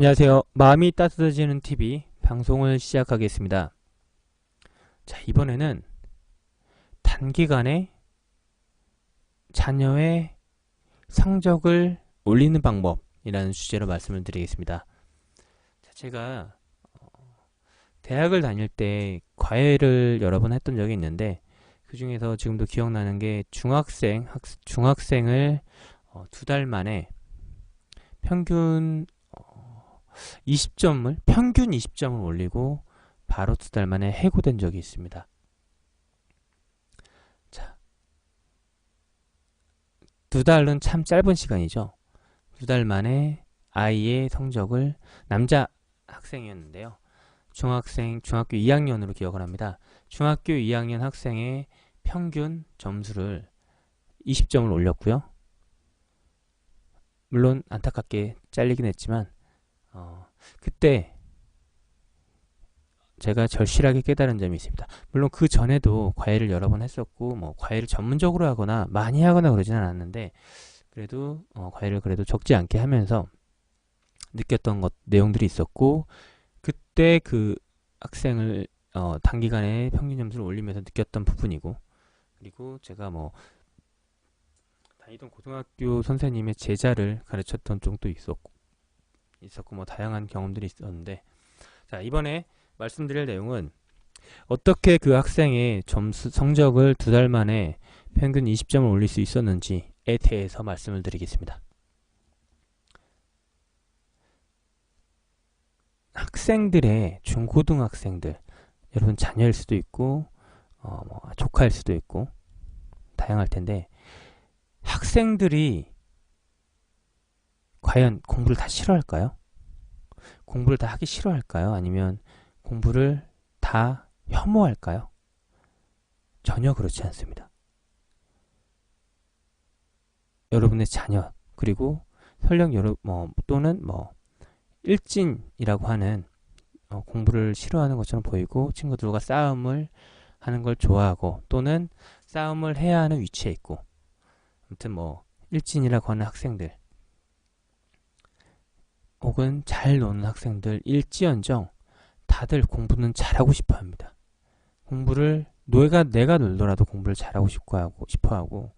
안녕하세요. 마음이 따뜻해지는 TV 방송을 시작하겠습니다. 자, 이번에는 단기간에 자녀의 성적을 올리는 방법이라는 주제로 말씀을 드리겠습니다. 자, 제가 어, 대학을 다닐 때 과외를 여러 번 했던 적이 있는데 그 중에서 지금도 기억나는 게 중학생 학, 중학생을 어, 두달 만에 평균 20점을 평균 20점을 올리고 바로 두 달 만에 해고된 적이 있습니다. 자, 두 달은 참 짧은 시간이죠. 두 달 만에 아이의 성적을 남자 학생이었는데요. 중학생 중학교 2학년으로 기억을 합니다. 중학교 2학년 학생의 평균 점수를 20점을 올렸고요. 물론 안타깝게 잘리긴 했지만 어, 그때 제가 절실하게 깨달은 점이 있습니다. 물론 그 전에도 과외를 여러 번 했었고 뭐 과외를 전문적으로 하거나 많이 하거나 그러지는 않았는데 그래도 어, 과외를 그래도 적지 않게 하면서 느꼈던 것 내용들이 있었고 그때 그 학생을 어, 단기간에 평균 점수를 올리면서 느꼈던 부분이고 그리고 제가 뭐 다니던 고등학교 선생님의 제자를 가르쳤던 쪽도 있었고 있었고 뭐 다양한 경험들이 있었는데 자 이번에 말씀드릴 내용은 어떻게 그 학생의 점수 성적을 두 달 만에 평균 20점을 올릴 수 있었는지에 대해서 말씀을 드리겠습니다. 학생들의 중고등학생들 여러분 자녀일 수도 있고 어, 뭐 조카일 수도 있고 다양할 텐데 학생들이 과연 공부를 다 싫어할까요? 공부를 다 하기 싫어할까요? 아니면 공부를 다 혐오할까요? 전혀 그렇지 않습니다. 여러분의 자녀 그리고 설령 여러 뭐 또는 뭐 일진이라고 하는 어, 공부를 싫어하는 것처럼 보이고 친구들과 싸움을 하는 걸 좋아하고 또는 싸움을 해야 하는 위치에 있고 아무튼 뭐 일진이라고 하는 학생들 혹은 잘 노는 학생들 일지언정 다들 공부는 잘하고 싶어 합니다. 공부를 내가 내가 놀더라도 공부를 잘하고 싶어 하고 싶어 하고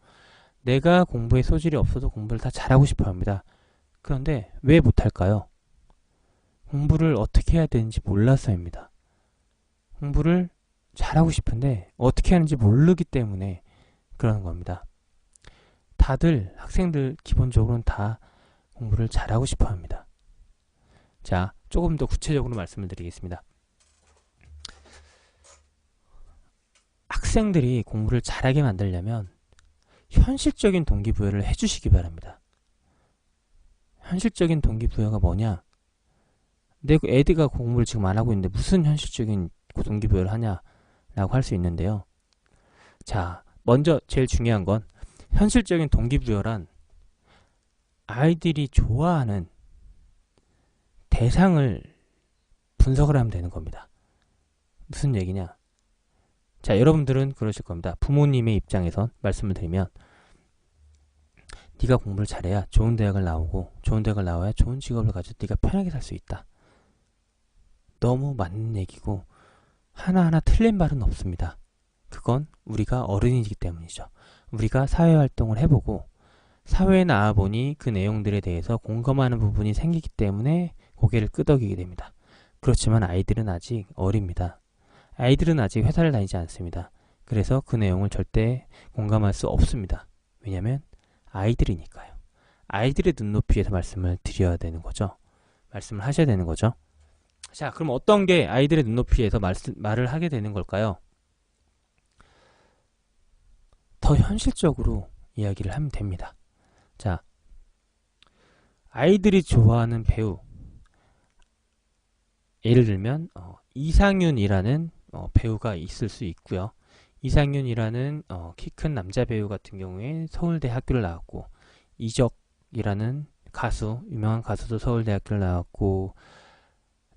내가 공부에 소질이 없어도 공부를 다 잘하고 싶어 합니다. 그런데 왜 못할까요? 공부를 어떻게 해야 되는지 몰라서입니다. 공부를 잘하고 싶은데 어떻게 하는지 모르기 때문에 그러는 겁니다. 다들 학생들 기본적으로는 다 공부를 잘하고 싶어 합니다. 자, 조금 더 구체적으로 말씀을 드리겠습니다. 학생들이 공부를 잘하게 만들려면 현실적인 동기부여를 해주시기 바랍니다. 현실적인 동기부여가 뭐냐? 내 애들가 공부를 지금 안 하고 있는데 무슨 현실적인 동기부여를 하냐라고 할 수 있는데요. 자, 먼저 제일 중요한 건 현실적인 동기부여란 아이들이 좋아하는 대상을 분석을 하면 되는 겁니다. 무슨 얘기냐? 자, 여러분들은 그러실 겁니다. 부모님의 입장에선 말씀을 드리면 네가 공부를 잘해야 좋은 대학을 나오고 좋은 대학을 나와야 좋은 직업을 가지고 네가 편하게 살 수 있다. 너무 맞는 얘기고 하나하나 틀린 말은 없습니다. 그건 우리가 어른이기 때문이죠. 우리가 사회활동을 해보고 사회에 나와보니 그 내용들에 대해서 공감하는 부분이 생기기 때문에 고개를 끄덕이게 됩니다. 그렇지만 아이들은 아직 어립니다. 아이들은 아직 회사를 다니지 않습니다. 그래서 그 내용을 절대 공감할 수 없습니다. 왜냐하면 아이들이니까요. 아이들의 눈높이에서 말씀을 드려야 되는 거죠. 말씀을 하셔야 되는 거죠. 자, 그럼 어떤 게 아이들의 눈높이에서 말씀, 말을 하게 되는 걸까요? 더 현실적으로 이야기를 하면 됩니다. 자, 아이들이 좋아하는 배우, 예를 들면 어, 이상윤이라는 어, 배우가 있을 수 있고요. 이상윤이라는 어, 키큰 남자 배우 같은 경우에 서울대 학교를 나왔고 이적이라는 가수 유명한 가수도 서울대 학교를 나왔고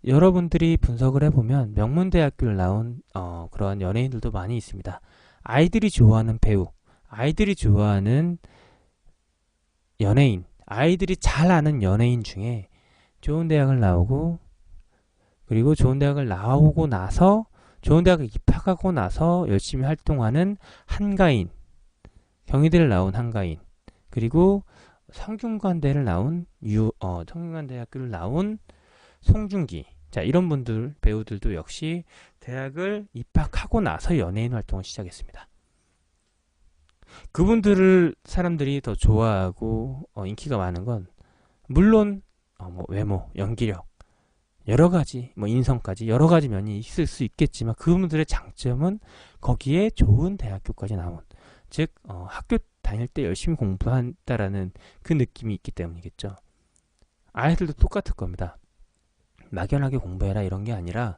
여러분들이 분석을 해보면 명문대학교를 나온 어, 그런 연예인들도 많이 있습니다. 아이들이 좋아하는 배우, 아이들이 좋아하는 연예인, 아이들이 잘 아는 연예인 중에 좋은 대학을 나오고 그리고 좋은 대학을 나오고 나서 좋은 대학을 입학하고 나서 열심히 활동하는 한가인 경희대를 나온 한가인 그리고 성균관대를 나온 유, 어, 성균관대학교를 나온 송중기 자 이런 분들 배우들도 역시 대학을 입학하고 나서 연예인 활동을 시작했습니다. 그분들을 사람들이 더 좋아하고 어, 인기가 많은 건 물론 어, 뭐 외모, 연기력 여러 가지 뭐 인성까지 여러 가지 면이 있을 수 있겠지만 그분들의 장점은 거기에 좋은 대학교까지 나온 즉 어, 학교 다닐 때 열심히 공부한다라는 그 느낌이 있기 때문이겠죠. 아이들도 똑같을 겁니다. 막연하게 공부해라 이런 게 아니라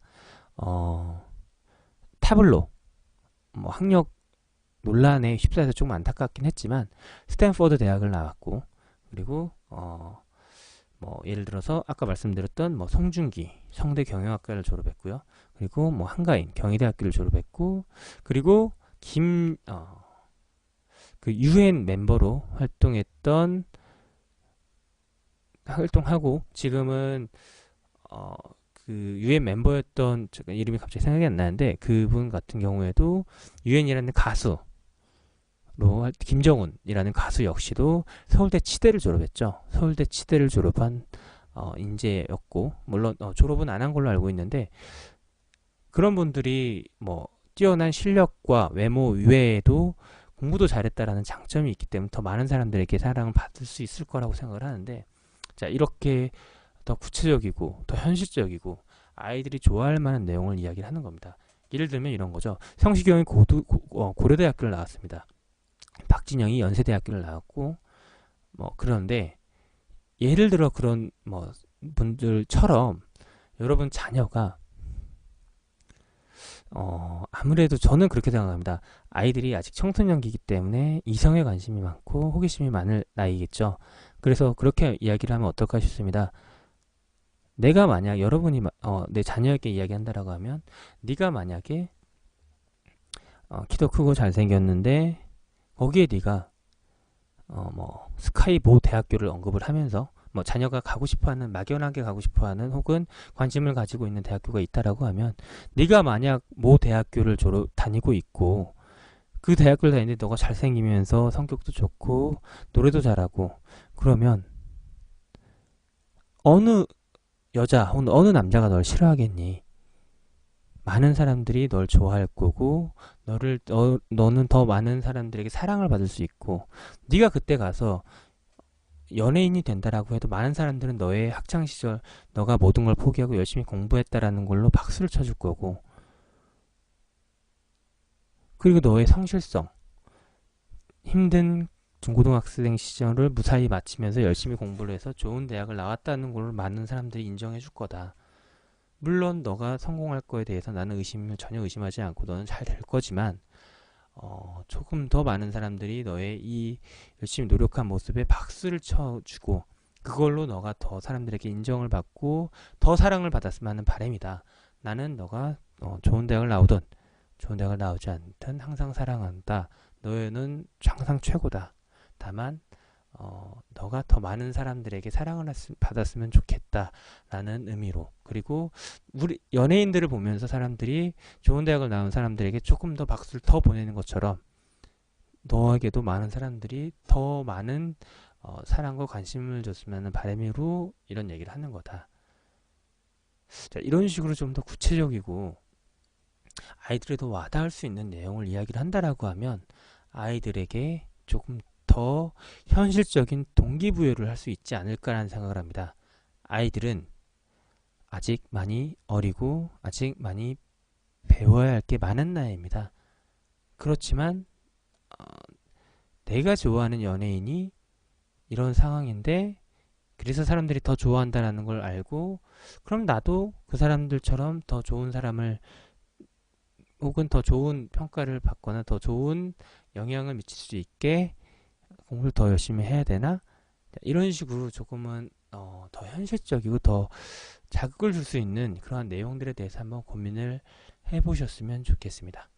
어, 타블로 뭐 학력 논란에 휩싸여서 조금 안타깝긴 했지만 스탠퍼드 대학을 나왔고 그리고 어, 뭐 예를 들어서 아까 말씀드렸던 뭐 성준기 성대 경영학과를 졸업했고요. 그리고 뭐 한가인 경희대학교를 졸업했고 그리고 김 어, 그 유엔 멤버로 활동했던 활동하고 지금은 어, 그 유엔 멤버였던 잠깐 이름이 갑자기 생각이 안 나는데 그분 같은 경우에도 유엔이라는 가수로 김정훈이라는 가수 역시도 서울대 치대를 졸업했죠. 서울대 치대를 졸업한 어, 인재였고 물론 어, 졸업은 안 한 걸로 알고 있는데 그런 분들이 뭐 뛰어난 실력과 외모 외에도 공부도 잘했다라는 장점이 있기 때문에 더 많은 사람들에게 사랑을 받을 수 있을 거라고 생각을 하는데 자 이렇게 더 구체적이고 더 현실적이고 아이들이 좋아할 만한 내용을 이야기를 하는 겁니다. 예를 들면 이런 거죠. 성시경이 고도, 고, 어, 고려대학교를 나왔습니다. 박진영이 연세대학교를 나왔고 뭐 그런데 예를 들어 그런 뭐 분들처럼 여러분 자녀가 어, 아무래도 저는 그렇게 생각합니다. 아이들이 아직 청소년기이기 때문에 이성에 관심이 많고 호기심이 많을 나이겠죠. 그래서 그렇게 이야기를 하면 어떨까 싶습니다. 내가 만약 여러분이 어, 내 자녀에게 이야기한다라고 하면 네가 만약에 어, 키도 크고 잘생겼는데 거기에 네가 어, 뭐 스카이보 대학교를 언급을 하면서 뭐 자녀가 가고 싶어하는 막연하게 가고 싶어하는 혹은 관심을 가지고 있는 대학교가 있다라고 하면 네가 만약 모 대학교를 졸업 다니고 있고 그 대학교를 다니는데 너가 잘생기면서 성격도 좋고 노래도 잘하고 그러면 어느 여자 혹은 어느 남자가 널 싫어하겠니? 많은 사람들이 널 좋아할 거고 너를 너, 너는 더 많은 사람들에게 사랑을 받을 수 있고 네가 그때 가서 연예인이 된다라고 해도 많은 사람들은 너의 학창 시절 너가 모든 걸 포기하고 열심히 공부했다라는 걸로 박수를 쳐줄 거고 그리고 너의 성실성 힘든 중고등학생 시절을 무사히 마치면서 열심히 공부를 해서 좋은 대학을 나왔다는 걸로 많은 사람들이 인정해 줄 거다. 물론 너가 성공할 거에 대해서 나는 의심을 전혀 의심하지 않고 너는 잘 될 거지만 어, 조금 더 많은 사람들이 너의 이 열심히 노력한 모습에 박수를 쳐주고 그걸로 너가 더 사람들에게 인정을 받고 더 사랑을 받았으면 하는 바람이다. 나는 너가 어, 좋은 대학을 나오든 좋은 대학을 나오지 않든 항상 사랑한다. 너는 항상 최고다. 다만 어, 너가 더 많은 사람들에게 사랑을 받았으면 좋겠다라는 의미로 그리고 우리 연예인들을 보면서 사람들이 좋은 대학을 나온 사람들에게 조금 더 박수를 더 보내는 것처럼 너에게도 많은 사람들이 더 많은 어, 사랑과 관심을 줬으면 바람으로 이런 얘기를 하는 거다. 자, 이런 식으로 좀 더 구체적이고 아이들에도 와닿을 수 있는 내용을 이야기를 한다라고 하면 아이들에게 조금 더 현실적인 동기부여를 할 수 있지 않을까라는 생각을 합니다. 아이들은 아직 많이 어리고 아직 많이 배워야 할 게 많은 나이입니다. 그렇지만 어, 내가 좋아하는 연예인이 이런 상황인데 그래서 사람들이 더 좋아한다는 걸 알고 그럼 나도 그 사람들처럼 더 좋은 사람을 혹은 더 좋은 평가를 받거나 더 좋은 영향을 미칠 수 있게 공부를 더 열심히 해야 되나? 이런 식으로 조금은 어, 더 현실적이고 더 자극을 줄 수 있는 그러한 내용들에 대해서 한번 고민을 해보셨으면 좋겠습니다.